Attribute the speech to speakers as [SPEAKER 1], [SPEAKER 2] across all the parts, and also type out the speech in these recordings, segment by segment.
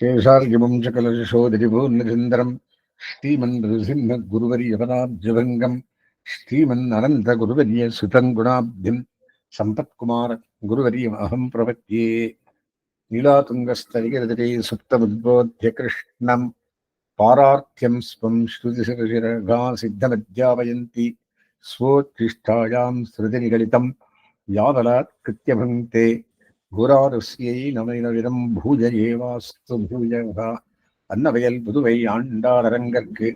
[SPEAKER 1] சேஷார்கிவம்சகலசோதிபூர்ணசுந்தரம் ஸ்ரீமன்ருசிம்ம குருவரியவனாப்ஜபங்கம் ஸ்ரீமன் அனந்த குருவரிய சுதங்குணாப்திம் சம்பத்குமார குருவரியம் அகம் பிரபத்தியே நீலாதுங்கஸ்தரிகரதிரே சுப்தமுத்போத்திய கிருஷ்ணம் பாரார்த்தியம் ஸ்வம் ஸ்ருதிசிரகா சித்தமத்யாபயந்தி ஸ்வோச்சிஷ்டாயாம் ஸ்ருதிநிகழிதம் யாவலாத் கிருத்தியபங்கே குராரஸ்யை நமைனவிடம் பூஜ ஏவாஸ்து பூஜக. அன்னவயல் புதுவை ஆண்டார் அரங்கற்கு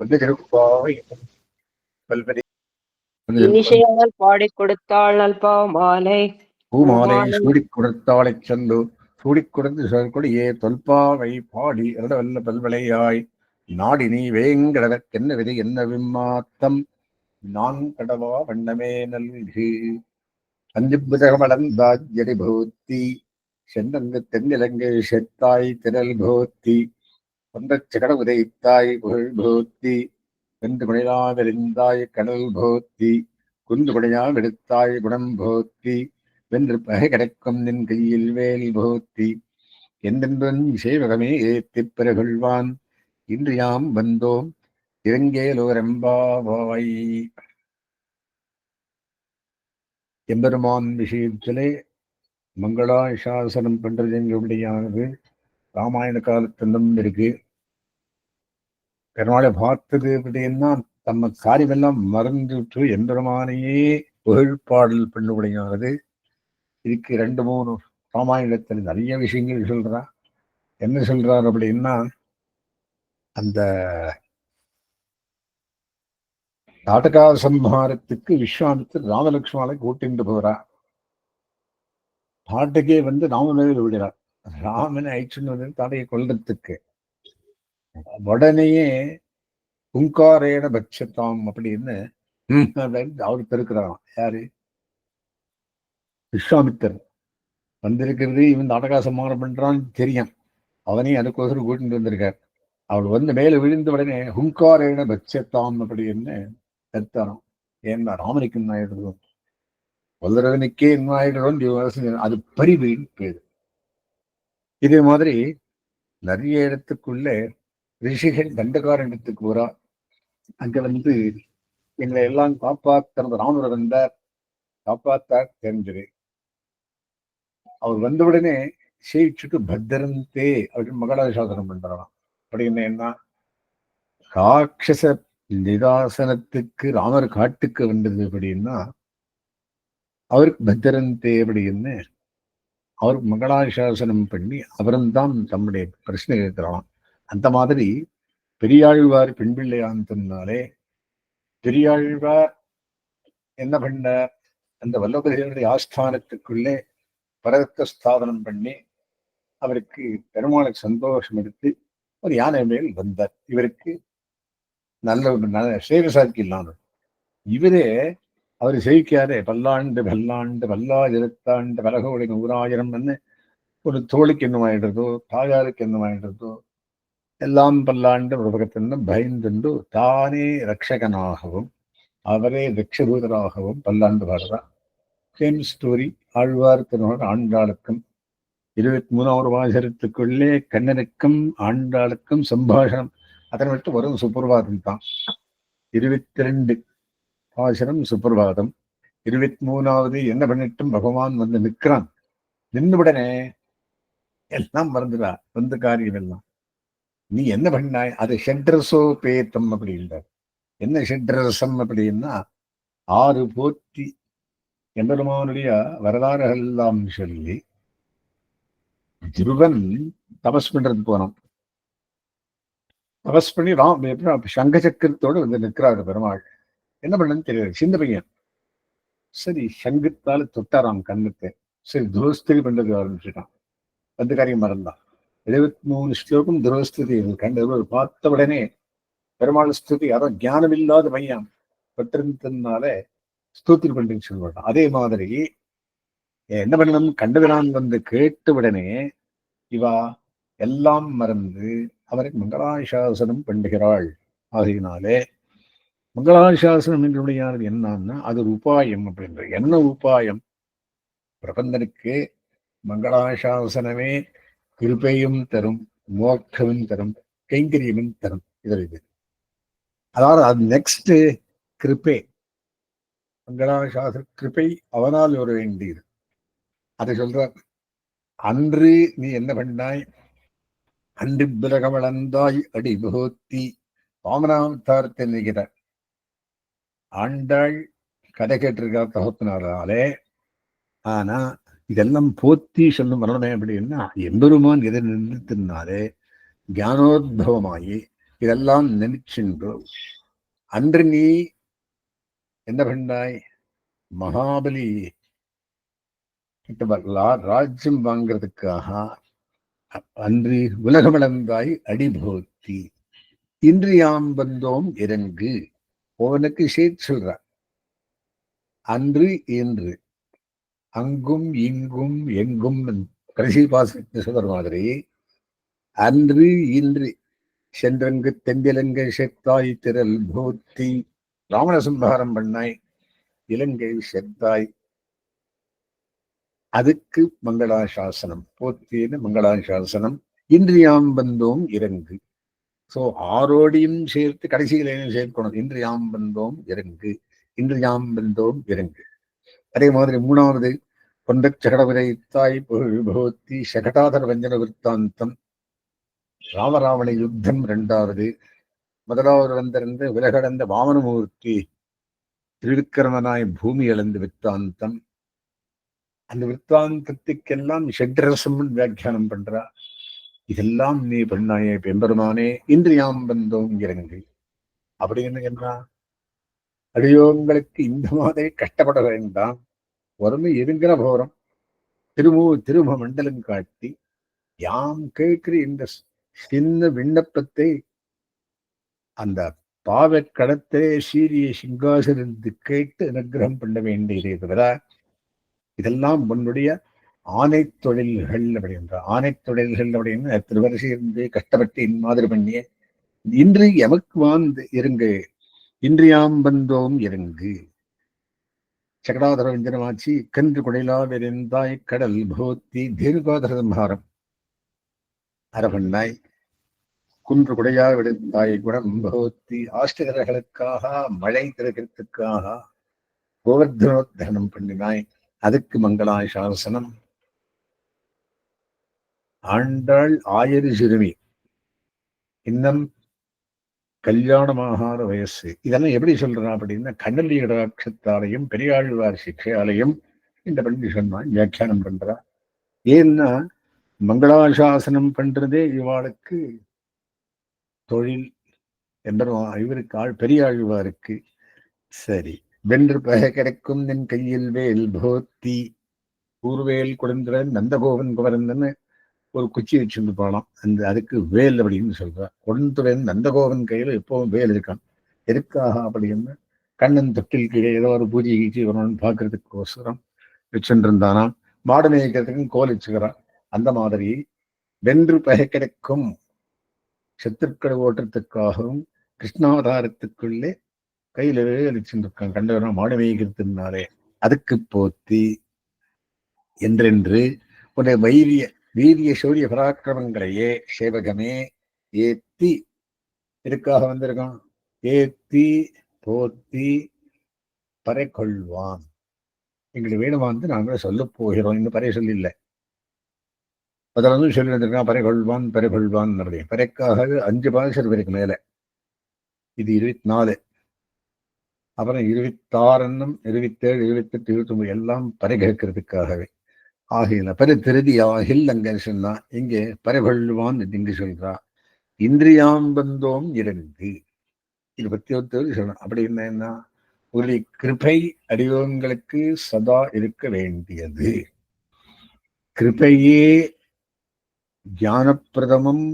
[SPEAKER 1] வந்து திருப்பாவை பல்வரி
[SPEAKER 2] இனிஷையால் பாடிக் கொடுத்தாள் அல்பா மாலை
[SPEAKER 1] பூமாலை. சூடிக் கொடுத்தாளைச் சந்து சூடிக் கொடுத்து சொற்கொடியே தொல்பாவை பாடி இரடவல்ல பல்வளையாய். நாடி நீ வேங்கடவர்க்கென்ன விதை என்ன விம்மாத்தம் நான் கடவா வண்ணமே நல்கு. அஞ்சு புதகமளந்தாஜடி பூத்தி செந்தங்கு தென்னிலங்கை செத்தாய் திரல் பூத்தி ஒன்றச் சகட உதைத்தாய் புகழ் பூத்தி வென்று குணிலாவெறிந்தாய் கடல் பூத்தி குன்று குடையா எடுத்தாய் குணம் பூத்தி வென்று பகை கிடைக்கும் நின் கையில் வேல் பூத்தி என்றென்றன் சேவகமே ஏத்திப் பிறகுள்வான் இன்று யாம் வந்தோம் இறங்கேலோரெம்பாவாய் எம்பெருமான் விஷயத்திலே மங்களா இஷாசனம் பண்றது எங்களுடையானது ராமாயண காலத்திலும் இருக்கு. பெருமாளை பார்த்தது அப்படின்னா தம்ம காரியமெல்லாம் மறந்துட்டு எம்பெருமானையே புகழ்பாடல் பண்ணுபடியானது இதுக்கு ரெண்டு மூணு ராமாயணத்தில் நிறைய விஷயங்கள் சொல்றா. என்ன சொல்றார் அப்படின்னா அந்த நாடகா சம்ஹாரத்துக்கு விஸ்வாமித்தர் ராமலட்சுமணை கூட்டிட்டு போறா தாட்டகே வந்து ராமனவில் விடுறார் ராமனை அழிச்சுன்னு வந்து தாட்டையை கொல்றதுக்கு. உடனேயே புங்காரேன பட்சத்தாம் அப்படின்னு அவர் பெருக்கிறாராம். யாரு? விஸ்வாமித்தர் வந்திருக்கிறது இவன் நாடகா சம்ஹாரம் பண்றான்னு தெரியும். அவனையும் அதுக்கோசரம் கூட்டிட்டு வந்திருக்கார். அவள் வந்து மேல விழுந்த உடனே ஹுங்காரேன பட்சத்தாம் அப்படின்னு கருத்தாராம் ஏன்னா ராமனுக்கு என்ன வல்லரவனுக்கே கொல்றவனுக்கே ஆயிடுறோம் அது பரிவுன்னு பேரு இதே மாதிரி நிறைய இடத்துக்குள்ள ரிஷிகள் தண்டகாரண்யத்துக்கு போறா. அங்க வந்து எங்களை எல்லாம் காப்பாத்துறது ராமர் வந்தார் காப்பாத்தார் தெரிஞ்சது. அவர் வந்தவுடனே சேவிச்சுட்டு பத்திரந்தே அப்படின்னு மகளாசாசனம் பண்றாராம். அப்படின்னு என்ன? ராட்சச நிதாசனத்துக்கு ராமர் காட்டுக்கு வந்தது அப்படின்னா அவருக்கு பத்திரன் தேவடின்னு அவருக்கு மங்களாசாசனம் பண்ணி அவரும்தான் தம்முடைய பிரச்சனை கேட்கிறான் அந்த மாதிரி பெரியாழ்வார் பெண் சொன்னாலே பெரியாழ்வார் என்ன பண்ணார் அந்த வல்லபதிகளுடைய ஆஸ்தானத்துக்குள்ளே பரதத்தை ஸ்தாபனம் பண்ணி அவருக்கு பெருமாளுக்கு சந்தோஷம் எடுத்து ஒரு யானை மேல் வந்தார். இவருக்கு நல்ல ஒரு சேவசாக்கி இல்லாத இவரே அவர் செய்விக்காரே பல்லாண்டு பல்லாண்டு பல்லாயிரத்தாண்டு பலகோடி நூறாயிரம் ஒரு தோழிக்கு என்ன ஆயிடுறதோ தாயாருக்கு என்ன ஆயிடுறதோ எல்லாம் பல்லாண்டு உலகத்தின்னு பயந்துண்டு தானே ரட்சகனாகவும் அவரே ரட்சபூதராகவும் பல்லாண்டு பாடுறார் சேம் ஸ்டோரி ஆழ்வார் திருமணம் ஆண்டாளுக்கும் இருபத்தி மூணாவது வாசரத்துக்குள்ளே கண்ணனுக்கும் ஆண்டாளுக்கும் சம்பாஷணம் அதனை விட்டு வரும் சுப்பிரபாதம் தான். இருபத்தி ரெண்டு பாசனம் சுப்பிரபாதம் இருபத்தி மூணாவது என்ன பண்ணிட்டும்? பகவான் வந்து நிற்கிறான். நின்றுடனே எல்லாம் மறந்துடா. வந்த காரியம் எல்லாம். நீ என்ன பண்ணாய்? அது ஷெட்ரஸோ பேத்தம் அப்படின்றார் என்ன ஷெட்ரசம் அப்படின்னா ஆறு போற்றி எம்பெருமானுடைய வரலாறுகள் எல்லாம் சொல்லி துருவன் தபஸ் பண்றதுக்கு போனான். தபஸ் பண்ணி ராம் எப்படி சங்க சக்கரத்தோடு வந்து நிற்கிறாரு பெருமாள். என்ன பண்ணன்னு தெரியாது சின்ன பையன். சரி சங்கத்தால தொட்டாராம் கண்ணுக்கு. சரி துரோஸ்திரி பண்றது ஆரம்பிச்சுட்டான் அந்த காரியம் மறந்தான் எழுபத்தி மூணு ஸ்லோகம் துரோஸ்திரி கண்டு பார்த்த உடனே பெருமாள் ஸ்துதி யாரோ ஞானம் இல்லாத பையன். பெற்றிருந்ததுனால ஸ்தூத்தி பண்ணின்னு சொல்லுவாங்க அதே மாதிரி என்ன பண்ணணும்? கண்டவிரான் வந்து கேட்ட உடனே இவா எல்லாம் மறந்து அவருக்கு மங்களாசாசனம் பண்ணுகிறாள். ஆகையினாலே மங்களாசாசனம் என்றுடையானது என்னன்னா அது ஒரு உபாயம் அப்படின்ற என்ன உபாயம்? பிரபந்தனுக்கு மங்களாசாசனமே கிருபையும் தரும் மோட்சமும் தரும் கைங்கரியமும் தரும் இது இது. அதாவது அது நெக்ஸ்ட் கிருப்பே மங்களாசாசன கிருப்பை அவனால் வர வேண்டியது. அதை சொல்ற அன்று நீ என்ன பண்ணாய் அன்று பிறக அடிபோத்தி வாமனாவதாரத்தை நிற்கிறார் ஆண்டாள் கதை கேட்டிருக்கார் தகப்பனாலே ஆனா இதெல்லாம் போத்தி சொல்லும் வரணும் அப்படின்னா எம்பெருமான் எதை நினைத்திருந்தாலே ஞானோத்பவமாயி இதெல்லாம் நினைச்சென்று? அன்று நீ என்ன பண்ணாய்? மகாபலி கிட்ட வரலா ராஜ்யம் வாங்கிறதுக்காக அன்று உலகமளந்தாய் அடிபோத்தி. இன்று யாம் வந்தோம் இறங்கு. அவனுக்கு சேர்த்து சொல்றார் அன்று இன்று. அங்கும் இங்கும் எங்கும் கடைசி பாசத்தை சொல்ற மாதிரி. அன்று இன்று. சென்றங்கு தென்னிலங்கை செத்தாய் திரல் போத்தி. ராவண சம்ஹாரம் பண்ணாய். இலங்கை செத்தாய் அதுக்கு மங்களாசாசனம். போத்தியது மங்களாசாசனம். இன்றியாம் வந்தோம் இறங்கு. சோ ஆரோடியும் சேர்த்து கடைசியிலையும் சேர்க்கணும். இன்றியாம் வந்தோம் இறங்கு. இன்றியாம் வந்தோம் இறங்கு. அதே மாதிரி மூணாவது கொண்ட சகடவிரை தாய் விபவத்தி சகடாதர வஞ்சன விற்த்தாந்தம். ராமராவண யுத்தம் இரண்டாவது. முதலாவது வந்திருந்த விலகடந்த வாமனமூர்த்தி திருவிக்கிரமனாய் பூமி இழந்து விற்த்தாந்தம். அந்த வித்தாந்தத்துக்கெல்லாம் ஷட்ரசம் வியாக்கியானம் பண்றா. இதெல்லாம் நீ பண்ணாயே பெம்பெருமானே இன்று யாம் வந்தோம் இறங்கு. அப்படின்னு என்ன அடியோங்களுக்கு இந்த மாதிரி கஷ்டப்பட வேண்டாம். ஒருமை இருங்கிற போறோம். திருமூ திரும மண்டலம் காட்டி யாம் கேட்கிற இந்த சின்ன விண்ணப்பத்தை அந்த பாவக்கடத்திலே சீரிய சிங்காசனத்து கேட்டு அனுகிரகம் பண்ண வேண்டியதே தவிர இதெல்லாம் உன்னுடைய ஆணை தொழில்கள் அப்படின்ற ஆணை தொழில்கள் அப்படின்னு திருவரிசை இருந்து கஷ்டப்பட்டு இந்த மாதிரி பண்ணிய. இன்று எமக்கு வாழ்ந்து இருங்கு. இன்றியாம் வந்தோம் இருங்கு. சகடாதர வஞ்சனமாச்சி கன்று குடைலா விரைந்தாய் கடல் போத்தி தீர்காதர சம்ஹாரம் அரவண்ணாய் குன்று குடையா விழுந்தாய் குணம் போத்தி ஆஷ்டகர்களுக்காக மழை திறக்கிறதுக்காக கோவர்தனோத்தரணம் பண்ணினாய். அதுக்கு மங்களாய சாசனம் ஆண்டாள் ஆயரு சிறுமி. இன்னும் கல்யாணமாகாத வயசு. இதெல்லாம் எப்படி சொல்றான் அப்படின்னா கண்ணலி கடாட்சத்தாலையும் பெரியாழ்வார் சிக்ஷையாலையும் இந்த பண்ணி சொன்னான் வியாக்கியானம் பண்றா. ஏன்னா மங்களாசாசனம் பண்றதே இவாளுக்கு தொழில் என்ற இவருக்கு ஆள் பெரியாழ்வாருக்கு. சரி. வென்று பக கிடைக்கும் நின் கையில் வேல் போத்தி. ஊர்வேல் குழந்திரன் நந்தகோவன் குமரந்தன்னு ஒரு குச்சி வச்சுட்டு போகலாம் அந்த அதுக்கு வேல் அப்படின்னு சொல்றான் குழந்துடன் நந்தகோவன் கையில எப்பவும் வேல் இருக்கான். எதுக்காக அப்படின்னு கண்ணன் தொட்டில் கீழே ஏதோ ஒரு பூஜை கீச்சி வரணும்னு பாக்குறதுக்கு வச்சுட்டு இருந்தானாம் மாடு மேய்க்கிறதுக்கும் கோல் வச்சுக்கிறான். அந்த மாதிரி வென்று பகை கிடைக்கும். சத்துருக்களை ஓட்டத்துக்காகவும் கிருஷ்ணாவதாரத்துக்குள்ளே கையில வேல் வச்சுட்டு இருக்கான் கண்டவரம் அதுக்கு போத்தி என்றென்று உன்னை வைரிய வீரிய சூரிய பராக்கிரமங்களையே சேவகமே ஏத்தி எதுக்காக வந்திருக்கான்? ஏத்தி போத்தி பறை கொள்வான் எங்களுக்கு வேணுமா வந்து நாங்களே சொல்ல போகிறோம். இன்னும் பறை சொல்லில்லை. அதில் வந்து சொல்லி வந்திருக்கான் பறை கொள்வான் பறை கொள்வான் பறைக்காக அஞ்சு பாதசர் பேருக்கு மேல. இது இருபத்தி நாலு. அப்புறம் இருபத்தாறுன்னும் இருபத்தேழு இருபத்தெட்டு இருபத்தொன்பது எல்லாம் பறை கேட்கறதுக்காகவே ஆகையில பரி திருதி ஆகில் அங்க சொன்னா இங்கே பரவள்வான் இங்கு சொல்றா இந்திரியாம் பந்தோம் இது இருபத்தி ஒருத்தர் சொல்லணும் அப்படி என்ன ஒரு கிருபை அடியோங்களுக்கு சதா இருக்க வேண்டியது. கிருபையே ஞானப்பிரதமும்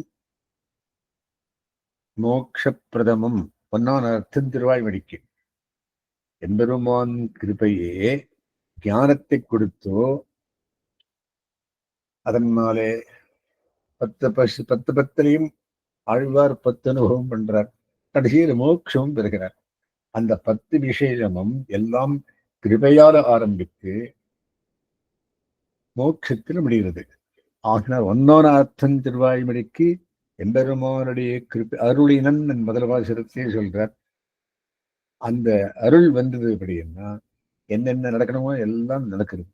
[SPEAKER 1] மோக்ஷப்பிரதமும். ஒன்னான அர்த்தம் திருவாய் மடிக்கு எம்பெருமான் கிருபையே ஞானத்தை கொடுத்தோ அதனாலே பத்து பசு பத்து பத்திலையும் ஆழ்வார் பத்து அனுபவம் பண்றார். கடைசியில் மோட்சமும் பெறுகிறார். அந்த பத்து விசேஷமும் எல்லாம் கிருபையால ஆரம்பித்து மோட்சத்தில் முடிகிறது. ஆகினால் ஒன்னோனார்த்தம் திருவாய்மொழிக்கு எம்பெருமானுடைய கிருப்பை அருளினன் என் முதல் வாசகத்தையே சொல்றார். அந்த அருள் வந்தது அப்படின்னா என்னென்ன நடக்கணுமோ எல்லாம் நடக்குது.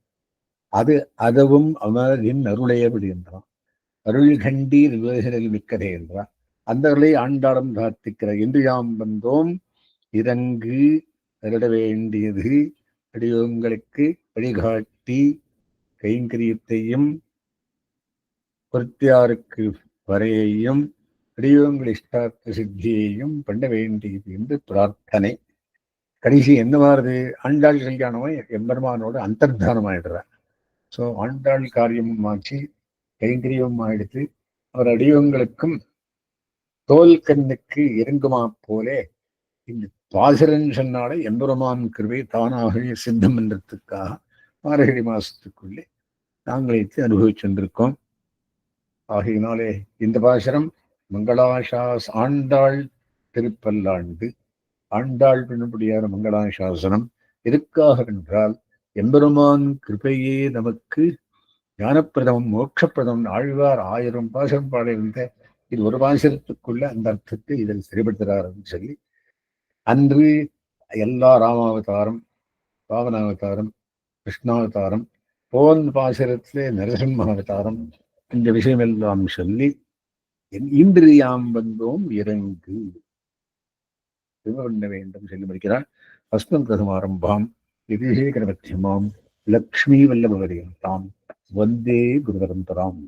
[SPEAKER 1] அது அதுவும் அவனால் என் அருளே அப்படின்றான் அருள் கண்டீர் விவேகனில் மிக்கதே என்றான். அந்த அருளை ஆண்டாடம் பிரார்த்திக்கிற இன்று யாம் வந்தோம் இறங்கு அருட வேண்டியது. அடியோங்களுக்கு வழிகாட்டி கைங்கரியத்தையும் பொருத்தியாருக்கு வரையையும் அடியோங்கள் இஷ்டார்த்த சித்தியையும் பண்ண வேண்டியது என்று பிரார்த்தனை. கடைசி என்ன மாறுது? ஆண்டாள் கல்யாணம் எம்பெருமானோட அந்தர்தானம் ஆயிடுறார் ஸோ ஆண்டாள் காரியமும் ஆச்சு கைங்கரியமும் ஆயிடுத்து அவர் அடிவங்களுக்கும் தோல் கண்ணுக்கு இறங்குமா போலே இந்த பாசரன் சொன்னாலே எம்பெருமான் கிருவை தானாகவே சித்தம் என்றதுக்காக மார்கழி மாசத்துக்குள்ளே நாங்களே அனுபவிச்சென்றிருக்கோம் ஆகையினாலே இந்த பாசரம் மங்களாஷா ஆண்டாள் திருப்பல்லாண்டு ஆண்டாள் பின்னபடியான மங்களாசாசனம் எதுக்காக என்றால் எம்பெருமான் கிருபையே நமக்கு ஞானப்பிரதமம் மோட்சப்பிரதம் ஆழ்வார் ஆயிரம் பாசம் பாடையிருந்த இது ஒரு பாசனத்துக்குள்ள அந்த அர்த்தத்தை இதில் சரிபடுத்துகிறார்னு சொல்லி அன்று எல்லா ராமாவதாரம் பாவனாவதாரம் கிருஷ்ணாவதாரம் போன் பாசரத்திலே நரசிம்மாவதாரம் இந்த விஷயமெல்லாம் சொல்லி இன்று யாம் வந்தோம் இறங்கு. பண்ண வேண்டும் சொல்லி முடிக்கிறார் அஸ்மன் பிரதமாரம்பாம் விதிஷேகரமத்தியமாம் லக்ஷ்மி வல்லபவரியம் தாம். வந்தே குருவரந்தராம்